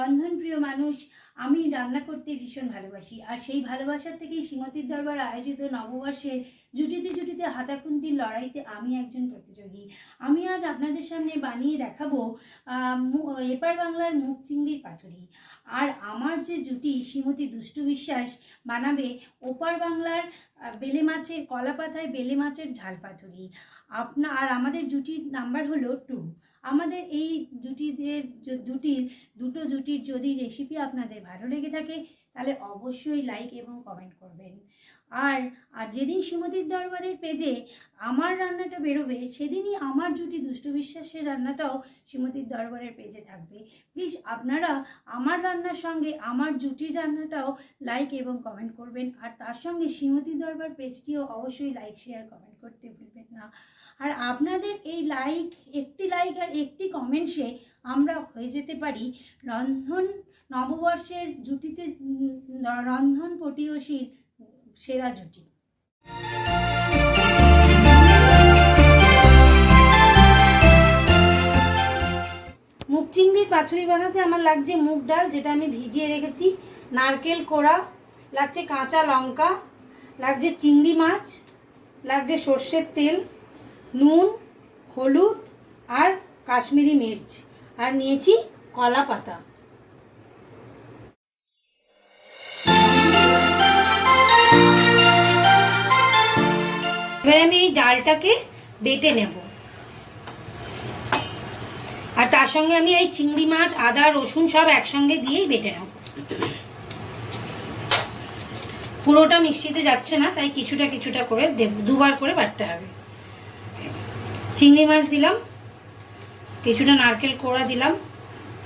রন্ধনপ্রিয় মানুষ, আমি রান্না করতে ভীষণ ভালোবাসি। আর সেই ভালোবাসার থেকেই শ্রীমতীর দরবার আয়োজিত নববর্ষের জুটিতে জুটিতে হাতাকুন্তির লড়াইতে আমি একজন প্রতিযোগী। আমি আজ আপনাদের সামনে বানিয়ে দেখাবো এপার বাংলার মুখ চিংড়ির পাতুরি। আর আমার যে জুটি, শ্রীমতী দুষ্টু বিশ্বাস বানাবে ওপার বাংলার বেলে মাছের কলা পাতায় বেলে মাছের ঝাল পাতুরি। আপনা, আর আমাদের জুটির নাম্বার হলো টু। আমাদের এই জুটিদের জুটির দুটো জুটির যদি রেসিপি আপনাদের ভালো লেগে থাকে, তাহলে অবশ্যই লাইক এবং কমেন্ট করবেন। আর আর যেদিন শ্রীমতীর দরবারের পেজে আমার রান্নাটা বেরোবে, সেদিনই আমার জুটি দুষ্টু বিশ্বাসের রান্নাটাও শ্রীমতীর দরবারের পেজে থাকবে। প্লিজ আপনারা আমার রান্নার সঙ্গে আমার জুটির রান্নাটাও লাইক এবং কমেন্ট করবেন। আর তার সঙ্গে শ্রীমতীর দরবার পেজটিও অবশ্যই লাইক শেয়ার কমেন্ট করতে ভুলবেন না। আর আপনাদের এই লাইক একটি লাইক আর একটি কমেন্টসে আমরা হয়ে যেতে পারি। রন্ধন নববর্ষের জুটিতে রন্ধন পটিয়সীর সেরা জুটি। মুগ চিংড়ির পাথুরি বানাতে আমার লাগছে মুগ ডাল, যেটা আমি ভিজিয়ে রেখেছি। নারকেল কোড়া, লাগছে কাঁচা লঙ্কা, লাগছে চিংড়ি মাছ, লাগছে সর্ষের তেল। নুন, হলুদ আর কাশ্মীরি মির্চ। আর নিয়েছি কলা পাতা। এবারে আমি এই ডালটাকে বেটে নেব। আর তার সঙ্গে আমি এই চিংড়ি মাছ, আদা, রসুন সব একসঙ্গে দিয়েই বেটে নেব। পুরোটা মিষ্টিতে যাচ্ছে না, তাই কিছুটা কিছুটা করে দেব, দুবার করে বাটতে হবে। চিংড়ি মাছ দিলাম, কিছুটা নারকেল কোড়া দিলাম,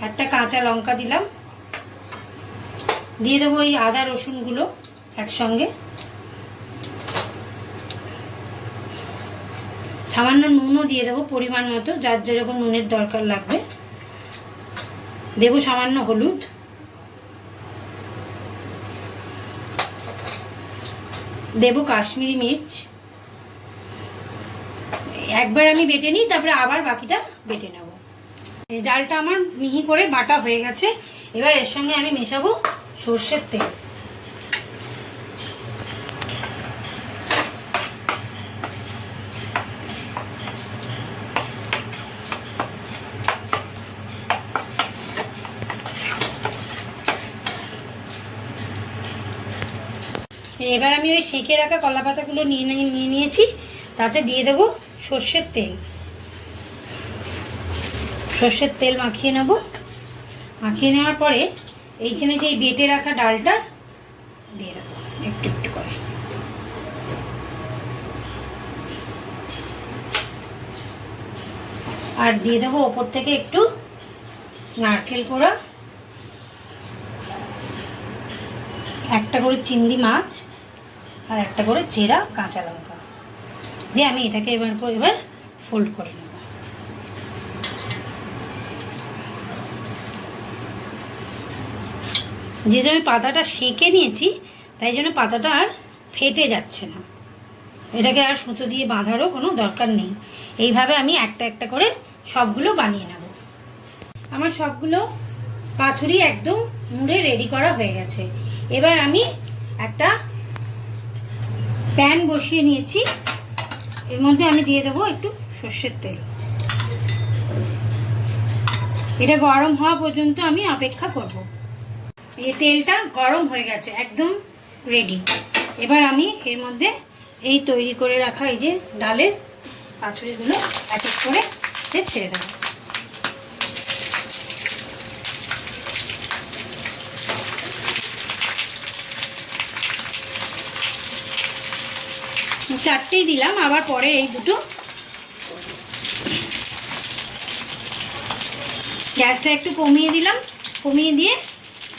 একটা কাঁচা লঙ্কা দিলাম, দিয়ে দেবো এই আদা রসুনগুলো একসঙ্গে। সামান্য নুনও দিয়ে দেবো পরিমাণ মতো, যার যেরকম নুনের দরকার লাগবে। দেবো সামান্য হলুদ। দেবো কাশ্মীরি মির্চ। একবার আমি বেটে নিই, তারপরে আবার বাকিটা বেটে নেব। এই ডালটা আমার মিহি করে বাটা হয়ে গেছে। এবার এর সঙ্গে আমি মেশাবো সর্ষের তেল। এবার আমি ওই সেঁকে রাখা কলা পাতাগুলো নিয়ে নিয়ে নিয়ে নিয়েছি, তাতে দিয়ে দেবো সর্ষের তেল। সর্ষের তেল মাখিয়ে নেব। মাখিয়ে নেওয়ার পরে এইখানে যে বেটে রাখা ডালটা, দিয়ে দেবো একটু একটু করে। আর দিয়ে দেবো ওপর থেকে একটু নারকেল কোড়া। একটা করে চিংড়ি মাছ আর একটা করে চেরা কাঁচা লঙ্কা। দিয়ে আমি এটাকে এবার এবার ফোল্ড করে নেব। যেহেতু আমি পাতাটা সেঁকে নিয়েছি, তাই জন্য পাতাটা আর ফেটে যাচ্ছে না। এটাকে আর সুতো দিয়ে বাঁধারও কোনো দরকার নেই। এইভাবে আমি একটা একটা করে সবগুলো বানিয়ে নেব। আমার সবগুলো পাথুরি একদম মুড়ে রেডি করা হয়ে গেছে। এবার আমি একটা প্যান বসিয়ে নিয়েছি। এর মধ্যে আমি দিয়ে দেবো একটু সর্ষের তেল। এটা গরম হওয়া পর্যন্ত আমি অপেক্ষা করব। এই তেলটা গরম হয়ে গেছে, একদম রেডি এবার আমি এর মধ্যে এই তৈরি করে রাখা এই যে ডালের পাথুরিগুলো এক এক করে ছেড়ে দেবো। চারটেই দিলাম, আবার পরে এই দুটো। গ্যাসটা একটু কমিয়ে দিলাম, কমিয়ে দিয়ে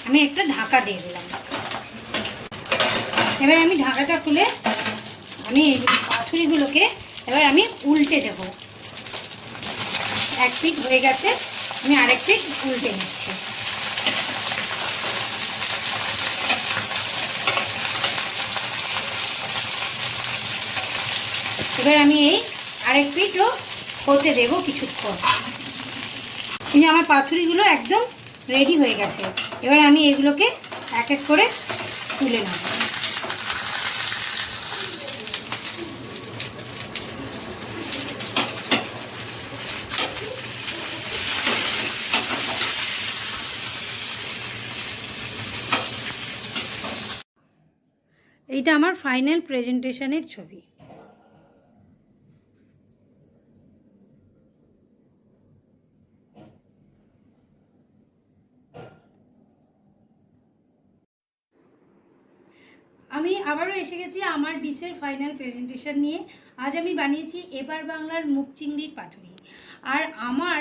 আমি একটা ঢাকা দিয়ে দিলাম। এবার আমি ঢাকাটা খুলে আমি এই পাথুরিগুলোকে এবার আমি উল্টে দেব। এক পিঠ হয়ে গেছে, আমি আরেক পিঠ উল্টে নিচ্ছি। এবার আমি এই আরেক পিঠও হতে দেব কিছুক্ষণ। এই যে আমার পাথুরিগুলো একদম রেডি হয়ে গেছে। এবার আমি এগুলোকে এক এক করে তুলে নেব। এইটা আমার ফাইনাল প্রেজেন্টেশনের ছবি। আমি আবারও এসে গেছি আমার ডিসের ফাইনাল প্রেজেন্টেশন নিয়ে। আজ আমি বানিয়েছি এবার বাংলার মুখ চিংড়ির পাতুরি। আর আমার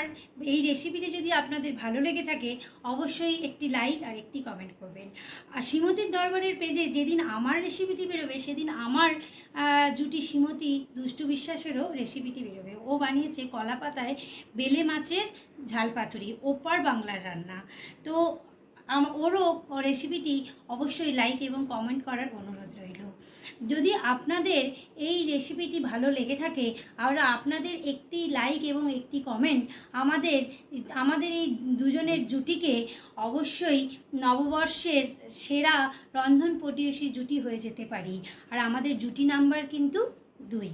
এই রেসিপিটি যদি আপনাদের ভালো লেগে থাকে, অবশ্যই একটি লাইক আর একটি কমেন্ট করবেন। আর শ্রীমতীর দরবারের পেজে যেদিন আমার রেসিপিটি বেরোবে, সেদিন আমার জুটি শ্রীমতী দুষ্টু বিশ্বাসেরও রেসিপিটি বেরোবে। ও বানিয়েছে কলা পাতায় বেলে মাছের ঝাল পাতুরি, ওপার বাংলার রান্না। তো ওরও রেসিপিটি অবশ্যই লাইক এবং কমেন্ট করার অনুরোধ রইল। যদি আপনাদের এই রেসিপিটি ভালো লেগে থাকে, আর আপনাদের একটি লাইক এবং একটি কমেন্ট আমাদের আমাদের এই দুজনের জুটিকে অবশ্যই নববর্ষের সেরা রন্ধন প্রতিবেশী জুটি হয়ে যেতে পারি। আর আমাদের জুটি নাম্বার কিন্তু দুই।